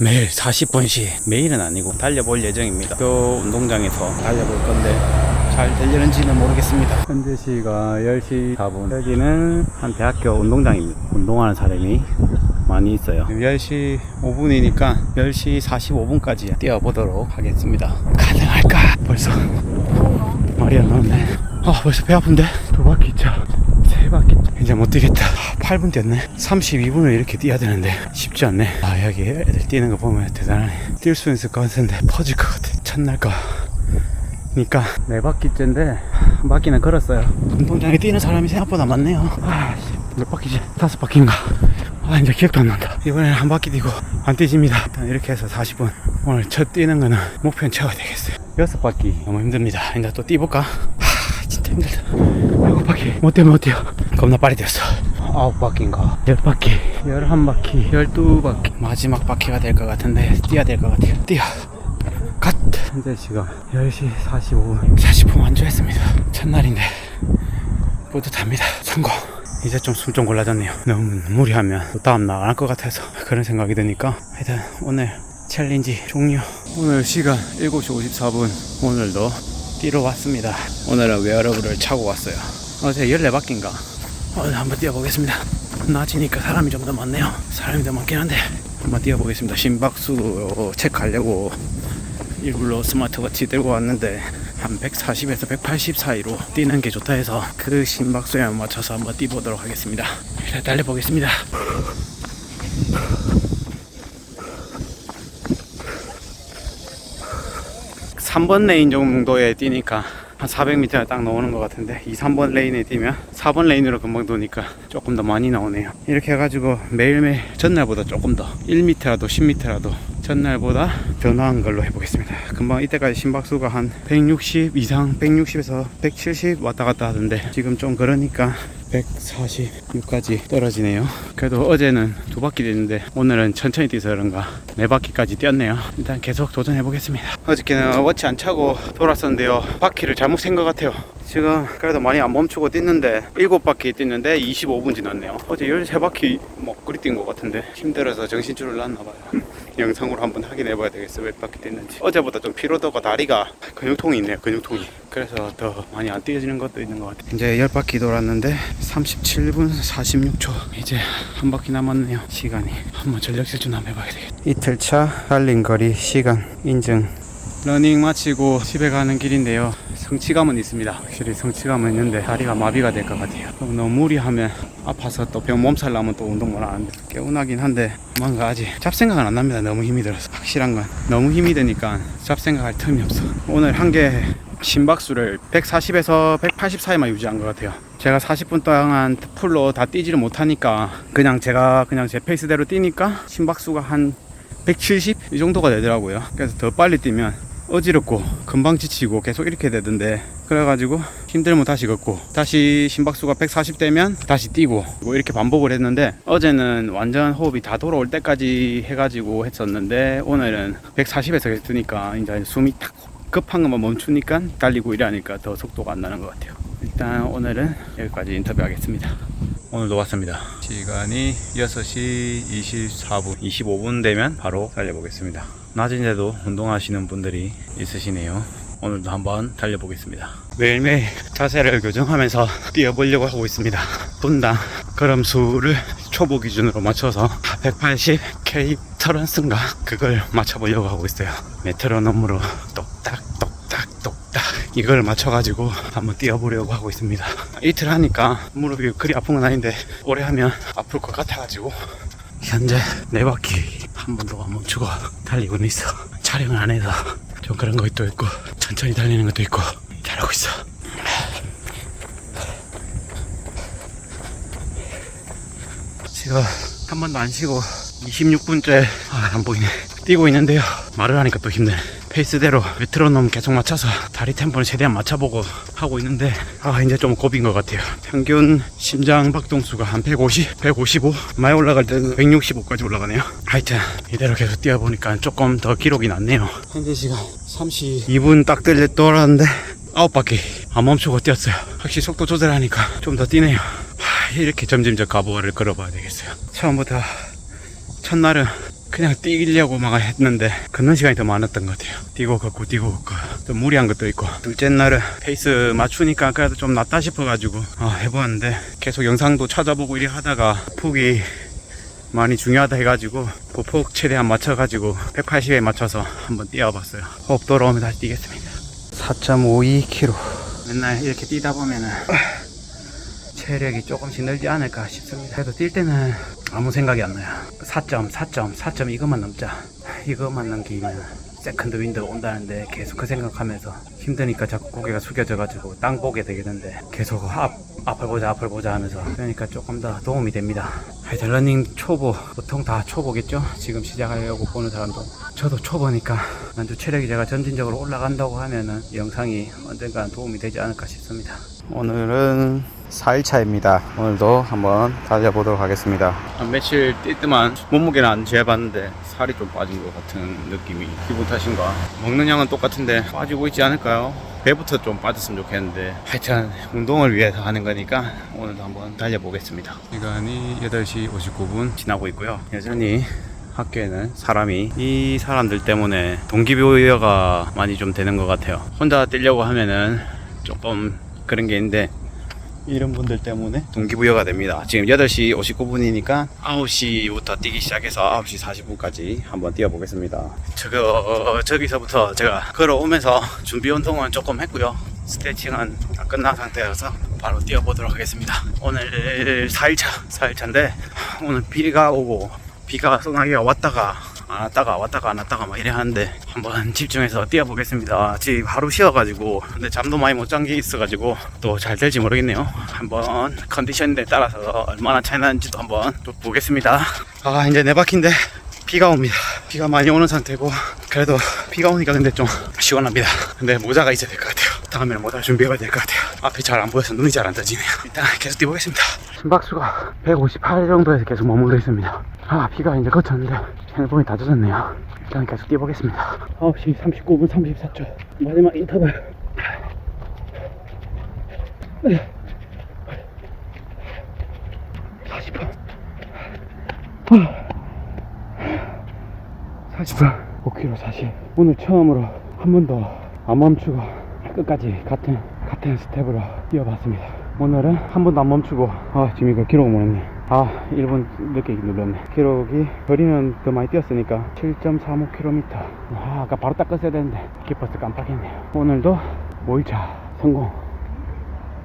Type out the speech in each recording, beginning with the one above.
매일 40분씩 매일은 아니고 달려볼 예정입니다. 또 운동장에서 달려볼 건데 잘 되려는지는 모르겠습니다. 현재 시가 10시 4분. 여기는 한 대학교 운동장입니다. 운동하는 사람이 많이 있어요. 10시 5분이니까 10시 45분까지 뛰어보도록 하겠습니다. 가능할까? 벌써 말이 안 나오네. 아 벌써 배 아픈데? 두 바퀴 차. 이제 못 뛰겠다. 8분 뛰었네. 32분을 이렇게 뛰어야 되는데 쉽지 않네. 아 여기 애들 뛰는 거 보면 대단하네. 뛸 수 있을 것 같은데 퍼질 것 같아. 첫날까. 니까 네 바퀴째인데 한 바퀴는 걸었어요. 운동장에 뛰는 사람이 생각보다 많네요. 아, 씨, 몇 바퀴지? 다섯 바퀴인가? 아 이제 기억도 안 난다. 이번에는 한 바퀴 뛰고 안 뛰집니다. 일단 이렇게 해서 40분. 오늘 첫 뛰는 거는 목표는 채워야 되겠어요. 여섯 바퀴 너무 힘듭니다. 이제 또 뛰볼까? 아 진짜 힘들다. 일곱 바퀴 못 뛰면 못 뛰어. 겁나 빨리 뛰었어. 아홉 바퀴인가? 열 바퀴, 열한 바퀴, 열두 바퀴. 마지막 바퀴가 될 것 같은데 뛰어야 될 것 같아요. 뛰어. 갓! 현재 시간 10시 45분 40분 완주했습니다 첫날인데 뿌듯합니다 성공 이제 좀 숨 좀 골라졌네요 너무 무리하면 또 다음날 안할것 같아서 그런 생각이 드니까 하여튼 오늘 챌린지 종료 오늘 시간 7시 54분 오늘도 뛰러 왔습니다 오늘은 웨어러블을 차고 왔어요 어제 14바퀴인가 오늘 한번 뛰어보겠습니다. 낮이니까 사람이 좀 더 많네요. 사람이 더 많긴 한데. 한번 뛰어보겠습니다. 심박수 체크하려고. 일부러 스마트워치 들고 왔는데 한 140에서 180 사이로 뛰는 게 좋다 해서 그 심박수에 맞춰서 한번 뛰보도록 하겠습니다. 일단 달려보겠습니다. 3번 레인 정도에 뛰니까 한 400m 딱 나오는 것 같은데 2, 3번 레인에 뛰면 4번 레인으로 금방 도니까 조금 더 많이 나오네요. 이렇게 해가지고 매일매일 전날보다 조금 더 1m라도 10m라도 전날보다 더 나은 걸로 해보겠습니다. 금방 이때까지 심박수가 한 160 이상 160에서 170 왔다 갔다 하던데 지금 좀 그러니까 146까지 떨어지네요. 그래도 어제는 두 바퀴 뛰는데 오늘은 천천히 뛰어서 그런가 네 바퀴까지 뛰었네요. 일단 계속 도전해 보겠습니다. 어저께는 워치 안 차고 돌았었는데요. 바퀴를 잘못 센 것 같아요. 지금 그래도 많이 안 멈추고 뛰는데 일곱 바퀴 뛰는데 25분 지났네요. 어제 13바퀴 뭐 그리 뛴 것 같은데 힘들어서 정신줄을 놨나 봐요. 영상으로 한번 확인해 봐야 되겠어요. 몇 바퀴 뛰는지. 어제보다 좀 피로도가 다리가 근육통이 있네요. 근육통이. 그래서 더 많이 안 뛰어지는 것도 있는 것 같아요. 이제 10바퀴 돌았는데 37분 46초. 이제 한 바퀴 남았네요. 시간이. 한번 전력 질주 한번 해봐야 되겠다. 이틀차 달린 거리 시간 인증. 러닝 마치고 집에 가는 길인데요. 성취감은 있습니다. 확실히 성취감은 있는데 다리가 마비가 될 것 같아요. 너무 무리하면 아파서 또 병 몸살 나면 또 운동 못 하는데 개운하긴 한데 뭔가 아직 잡생각은 안 납니다. 너무 힘이 들어서 확실한 건 너무 힘이 드니까 잡생각할 틈이 없어. 오늘 한개 심박수를 140에서 180 사이만 유지한 것 같아요. 제가 40분 동안 풀로 다 뛰지를 못하니까 그냥 제가 그냥 제 페이스대로 뛰니까 심박수가 한 170 이 정도가 되더라고요. 그래서 더 빨리 뛰면 어지럽고 금방 지치고 계속 이렇게 되던데 그래가지고 힘들면 다시 걷고 다시 심박수가 140 되면 다시 뛰고 뭐 이렇게 반복을 했는데 어제는 완전 호흡이 다 돌아올 때까지 해가지고 했었는데 오늘은 140에서 했으니까 이제 숨이 탁 급한 것만 멈추니까 달리고 이러니까 더 속도가 안 나는 것 같아요. 일단 오늘은 여기까지 인터뷰하겠습니다. 오늘도 왔습니다. 시간이 6시 24분, 25분 되면 바로 달려보겠습니다. 낮인데도 운동하시는 분들이 있으시네요. 오늘도 한번 달려보겠습니다. 매일매일 자세를 교정하면서 뛰어보려고 하고 있습니다. 분당 걸음수를 초보 기준으로 맞춰서 180 K 터런스인가 그걸 맞춰보려고 하고 있어요. 메트로놈으로 이걸 맞춰가지고 한번 뛰어보려고 하고 있습니다. 이틀 하니까 무릎이 그리 아픈 건 아닌데 오래 하면 아플 것 같아가지고 현재 네 바퀴 한 번도 안 멈추고 달리고는 있어. 촬영을 안 해서 좀 그런 것도 있고 천천히 달리는 것도 있고 잘하고 있어. 지금 한 번도 안 쉬고 26분째 아, 안 보이네 뛰고 있는데요 말을 하니까 또 힘드네 페이스대로 메트로놈 계속 맞춰서 다리 템포를 최대한 맞춰보고 하고 있는데 아 이제 좀 고비인 것 같아요. 평균 심장 박동수가 한 150, 155 많이 올라갈 때는 165까지 올라가네요. 하여튼 이대로 계속 뛰어보니까 조금 더 기록이 났네요. 현재 시간 32분 딱 들려 돌았는데 아홉 바퀴. 안 멈추고 뛰었어요. 확실히 속도 조절하니까 좀 더 뛰네요. 하, 이렇게 점점 저 가보를 걸어봐야 되겠어요. 처음부터 첫날은 그냥 뛰려고 막 했는데 걷는 시간이 더 많았던 것 같아요. 뛰고 걷고 뛰고 걷고 좀 무리한 것도 있고 둘째 날은 페이스 맞추니까 그래도 좀 낫다 싶어가지고 어, 해보았는데 계속 영상도 찾아보고 이래 하다가 폭이 많이 중요하다 해가지고 보폭 최대한 맞춰가지고 180에 맞춰서 한번 뛰어봤어요. 호흡 돌아오면 다시 뛰겠습니다. 4.52km. 맨날 이렇게 뛰다 보면은 체력이 조금씩 늘지 않을까 싶습니다. 그래도 뛸 때는 아무 생각이 안 나요. 4점, 4점, 4점 이것만 넘자. 이것만 넘기면 세컨드 윈드 온다는데 계속 그 생각하면서 힘드니까 자꾸 고개가 숙여져가지고 땅 보게 되겠는데 계속 앞, 앞을 보자, 앞을 보자 하면서 그러니까 조금 더 도움이 됩니다. 하여튼 러닝 초보, 보통 다 초보겠죠? 지금 시작하려고 보는 사람도. 저도 초보니까 만주 체력이 제가 점진적으로 올라간다고 하면은 이 영상이 언젠가 도움이 되지 않을까 싶습니다. 오늘은 4일차입니다. 오늘도 한번 달려보도록 하겠습니다. 한 며칠 뛰더만 몸무게는 안 재봤는데 살이 좀 빠진 것 같은 느낌이 기분 탓인가? 먹는 양은 똑같은데 빠지고 있지 않을까요? 배부터 좀 빠졌으면 좋겠는데 하여튼 운동을 위해서 하는 거니까 오늘도 한번 달려보겠습니다. 시간이 8시 59분 지나고 있고요. 여전히 학교에는 사람이 이 사람들 때문에 동기부여가 많이 좀 되는 것 같아요. 혼자 뛰려고 하면은 조금 그런 게 있는데 이런 분들 때문에 동기부여가 됩니다. 지금 8시 59분이니까 9시부터 뛰기 시작해서 9시 40분까지 한번 뛰어보겠습니다. 저거, 저기서부터 제가 걸어오면서 준비 운동은 조금 했고요. 스트레칭은 다 끝난 상태여서 바로 뛰어보도록 하겠습니다. 오늘 4일차, 4일차인데 오늘 비가 오고 비가 소나기가 왔다가 안 왔다가 왔다가 안 왔다가 막 이래 하는데 한번 집중해서 뛰어보겠습니다. 지금 하루 쉬어가지고 근데 잠도 많이 못 잔 게 있어가지고 또 잘 될지 모르겠네요. 한번 컨디션에 따라서 얼마나 차이 나는지도 한번 또 보겠습니다. 아 이제 네 바퀴인데 비가 옵니다. 비가 많이 오는 상태고 그래도 비가 오니까 근데 좀 시원합니다. 근데 모자가 있어야 될 것 같아요. 다음에는 모자 준비해야 될 것 같아요. 앞이 잘 안 보여서 눈이 잘 안 떠지네요. 일단 계속 뛰보겠습니다. 심박수가 158 정도에서 계속 머물러 있습니다. 아 비가 이제 그쳤는데 핸드폰이 다 젖었네요. 일단 계속 뛰보겠습니다. 9시 39분 34초 마지막 인터벌. 네. 40분. 40분 5km 40 오늘 처음으로 한 번도 안 멈추고 끝까지 같은 같은 스텝으로 뛰어봤습니다 오늘은 한 번도 안 멈추고 아 지금 이거 기록 모르네. 아 1분 늦게 눌렀네. 기록이 거리는 더 많이 뛰었으니까 7.35km 아 아까 바로 닦았어야 되는데 기뻐서 깜빡했네요. 오늘도 5일차 성공.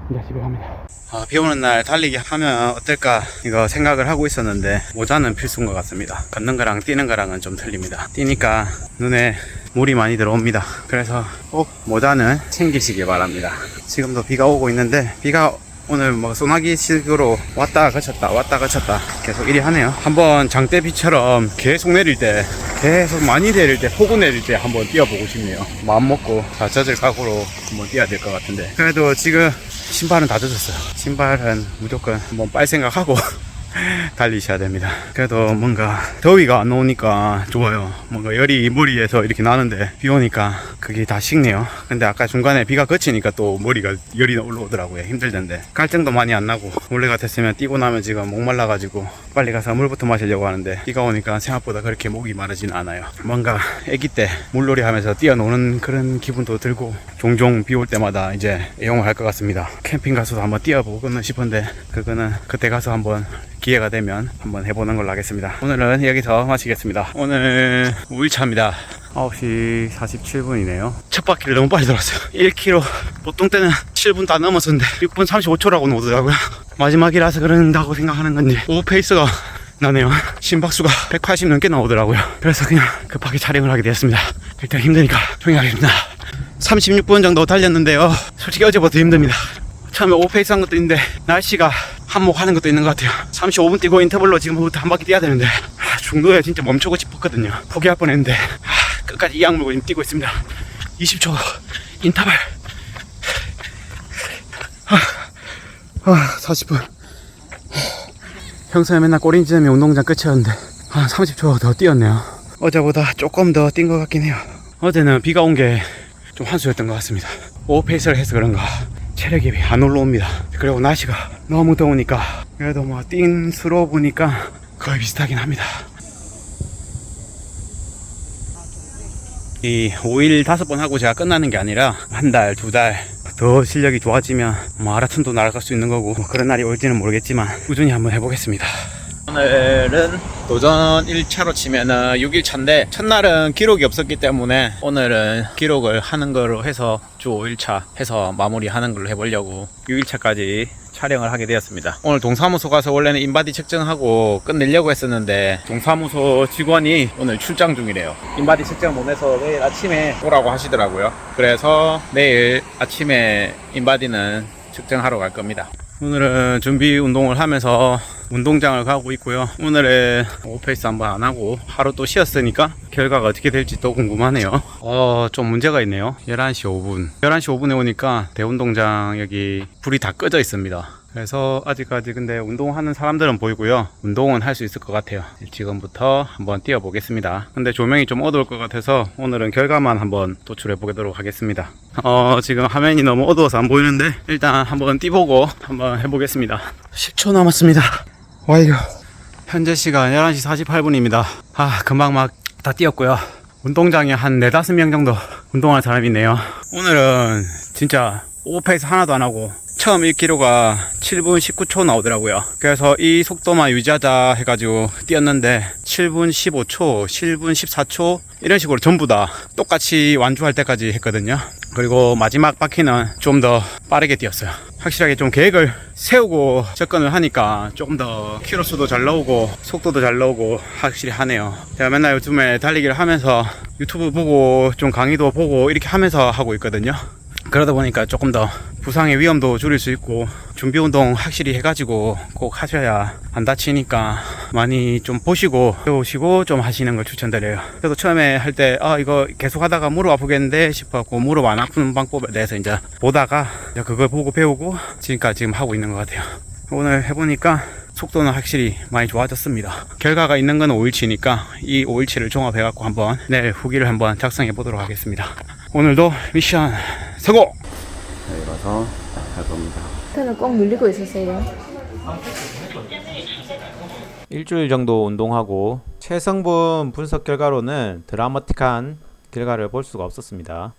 이제 집에 갑니다. 아, 비 오는 날 달리기 하면 어떨까 이거 생각을 하고 있었는데 모자는 필수인 것 같습니다. 걷는 거랑 뛰는 거랑은 좀 틀립니다. 뛰니까 눈에 물이 많이 들어옵니다. 그래서 꼭 모자는 챙기시기 바랍니다. 지금도 비가 오고 있는데 비가 오늘 뭐 소나기식으로 왔다 그쳤다 왔다 그쳤다 계속 이리 하네요. 한번 장대비처럼 계속 내릴 때 계속 많이 내릴 때 폭우 내릴 때 한번 뛰어보고 싶네요. 마음 먹고 다 젖을 각오로 한번 뛰어야 될 것 같은데 그래도 지금 신발은 다 젖었어요. 신발은 무조건 한번 빨 생각하고 달리셔야 됩니다. 그래도 뭔가 더위가 안 오니까 좋아요. 뭔가 열이 머리에서 이렇게 나는데 비 오니까 그게 다 식네요. 근데 아까 중간에 비가 그치니까 또 머리가 열이 올라오더라고요. 힘들던데. 갈증도 많이 안 나고 원래 같았으면 뛰고 나면 지금 목 말라가지고 빨리 가서 물부터 마시려고 하는데 비가 오니까 생각보다 그렇게 목이 마르진 않아요. 뭔가 아기 때 물놀이 하면서 뛰어노는 그런 기분도 들고 종종 비 올 때마다 이제 애용을 할 것 같습니다. 캠핑 가서도 한번 뛰어보고는 싶은데 그거는 그때 가서 한번 기회가 되면 한번 해보는 걸로 하겠습니다. 오늘은 여기서 마치겠습니다. 오늘 5일차입니다. 9시 47분이네요. 첫 바퀴를 너무 빨리 돌았어요. 1km. 보통 때는 7분 다 넘었었는데 6분 35초라고 오더라고요. 마지막이라서 그런다고 생각하는 건지 오 페이스가 나네요. 심박수가 180 넘게 나오더라고요. 그래서 그냥 급하게 촬영을 하게 되었습니다. 일단 힘드니까 조용히 하겠습니다. 36분 정도 달렸는데요. 솔직히 어제보다 힘듭니다. 처음에 오페이스 한 것도 있는데 날씨가 한몫하는 것도 있는 것 같아요 35분 뛰고 인터벌로 지금부터 한 바퀴 뛰어야 되는데 아, 중도에 진짜 멈추고 싶었거든요 포기할 뻔했는데 아, 끝까지 이 악물고 지금 뛰고 있습니다. 20초 인터벌. 아, 아 40분. 평소에 맨날 꼬린 지점이 운동장 끝이었는데 한 30초 더 뛰었네요. 어제보다 조금 더 뛴 것 같긴 해요. 어제는 비가 온 게좀 한수였던 것 같습니다. 오페이스를 해서 그런가 체력이 안 올라옵니다. 그리고 날씨가 너무 더우니까 그래도 뭐 띵수로 보니까 거의 비슷하긴 합니다. 이 5일 5번 하고 제가 끝나는 게 아니라 한 달, 두 달 더 실력이 좋아지면 마라톤도 날아갈 수 있는 거고 뭐 그런 날이 올지는 모르겠지만 꾸준히 한번 해보겠습니다. 오늘은 도전 1차로 치면은 6일차인데 첫날은 기록이 없었기 때문에 오늘은 기록을 하는 거로 해서 주 5일차 해서 마무리하는 걸로 해보려고 6일차까지 촬영을 하게 되었습니다. 오늘 동사무소 가서 원래는 인바디 측정하고 끝내려고 했었는데 동사무소 직원이 오늘 출장 중이래요. 인바디 측정 보내서 내일 아침에 오라고 하시더라고요. 그래서 내일 아침에 인바디는 측정하러 갈 겁니다. 오늘은 준비 운동을 하면서 운동장을 가고 있고요. 오늘은 오페이스 한번 안 하고 하루 또 쉬었으니까 결과가 어떻게 될지 또 궁금하네요. 어, 좀 문제가 있네요. 11시 5분. 11시 5분에 오니까 대운동장 여기 불이 다 꺼져 있습니다. 그래서 아직까지 근데 운동하는 사람들은 보이고요. 운동은 할 수 있을 것 같아요. 지금부터 한번 뛰어보겠습니다. 근데 조명이 좀 어두울 것 같아서 오늘은 결과만 한번 도출해 보도록 하겠습니다. 어, 지금 화면이 너무 어두워서 안 보이는데 일단 한번 뛰보고 한번 해보겠습니다. 10초 남았습니다. 와이고. 현재 시간 11시 48분입니다. 아, 금방 막 다 뛰었고요. 운동장에 한 4, 5명 정도 운동하는 사람이 있네요. 오늘은 진짜 오페이스 하나도 안 하고 처음 1km가 7분 19초 나오더라고요. 그래서 이 속도만 유지하자 해가지고 뛰었는데 7분 15초, 7분 14초 이런 식으로 전부 다 똑같이 완주할 때까지 했거든요. 그리고 마지막 바퀴는 좀 더 빠르게 뛰었어요. 확실하게 좀 계획을 세우고 접근을 하니까 조금 더 키로수도 잘 나오고 속도도 잘 나오고 확실히 하네요. 제가 맨날 요즘에 달리기를 하면서 유튜브 보고 좀 강의도 보고 이렇게 하면서 하고 있거든요. 그러다 보니까 조금 더 부상의 위험도 줄일 수 있고 준비 운동 확실히 해가지고 꼭 하셔야 안 다치니까 많이 좀 보시고 배우시고 좀 하시는 걸 추천드려요. 저도 처음에 할 때 아 이거 계속 하다가 무릎 아프겠는데 싶어갖고 무릎 안 아프는 방법에 대해서 이제 보다가 이제 그걸 보고 배우고 지금까지 지금 하고 있는 것 같아요. 오늘 해보니까 속도는 확실히 많이 좋아졌습니다. 결과가 있는 건 5일치니까 이 5일치를 종합해갖고 한번 내일 후기를 한번 작성해 보도록 하겠습니다. 오늘도 미션 성공! 가서 할 겁니다. 편을 꼭 눌리고 있으세요. 일주일 정도 운동하고 체성분 분석 결과로는 드라마틱한 결과를 볼 수가 없었습니다.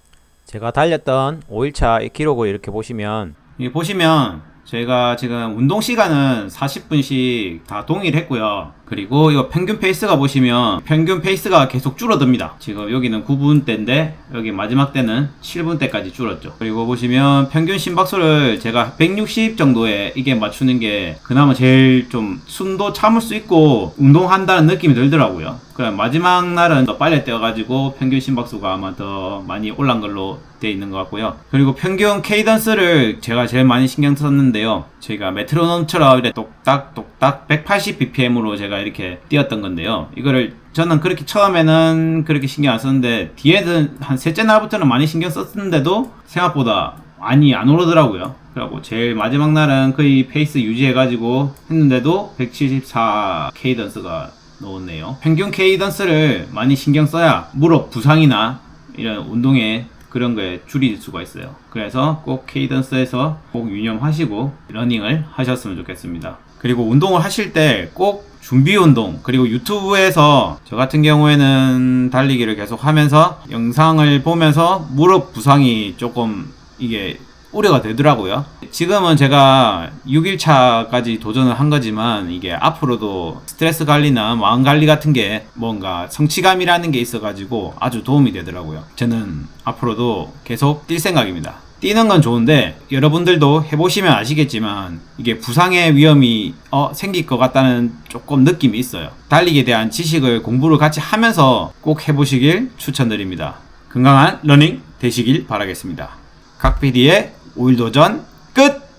제가 달렸던 5일차 기록을 이렇게 보시면 여기 보시면 저희가 지금 운동 시간은 40분씩 다 동일했고요. 그리고 이거 평균 페이스가 보시면 평균 페이스가 계속 줄어듭니다. 지금 여기는 9분 대인데 여기 마지막 때는 7분 대까지 줄었죠. 그리고 보시면 평균 심박수를 제가 160 정도에 이게 맞추는 게 그나마 제일 좀 숨도 참을 수 있고 운동한다는 느낌이 들더라고요. 그럼 마지막 날은 더 빨리 뛰어가지고 평균 심박수가 아마 더 많이 올란 걸로 돼 있는 것 같고요. 그리고 평균 케이던스를 제가 제일 많이 신경 썼는데요. 저희가 메트로놈처럼 이렇게 똑딱 똑딱 180bpm으로 제가 이렇게 뛰었던 건데요. 이거를 저는 그렇게 처음에는 그렇게 신경 안 썼는데 뒤에는 한 셋째 날부터는 많이 신경 썼는데도 생각보다 많이 안 오르더라고요. 그리고 제일 마지막 날은 거의 페이스 유지해가지고 했는데도 174 케이던스가 넣었네요. 평균 케이던스를 많이 신경 써야 무릎 부상이나 이런 운동에 그런 거에 줄일 수가 있어요. 그래서 꼭 케이던스에서 꼭 유념하시고 러닝을 하셨으면 좋겠습니다. 그리고 운동을 하실 때 꼭 준비 운동 그리고 유튜브에서 저 같은 경우에는 달리기를 계속 하면서 영상을 보면서 무릎 부상이 조금 이게 우려가 되더라고요. 지금은 제가 6일차까지 도전을 한 거지만 이게 앞으로도 스트레스 관리나 마음 관리 같은 게 뭔가 성취감이라는 게 있어가지고 아주 도움이 되더라고요. 저는 앞으로도 계속 뛸 생각입니다. 뛰는 건 좋은데 여러분들도 해보시면 아시겠지만 이게 부상의 위험이 어, 생길 것 같다는 조금 느낌이 있어요. 달리기에 대한 지식을 공부를 같이 하면서 꼭 해보시길 추천드립니다. 건강한 러닝 되시길 바라겠습니다. 각 PD의 5일 도전 끝!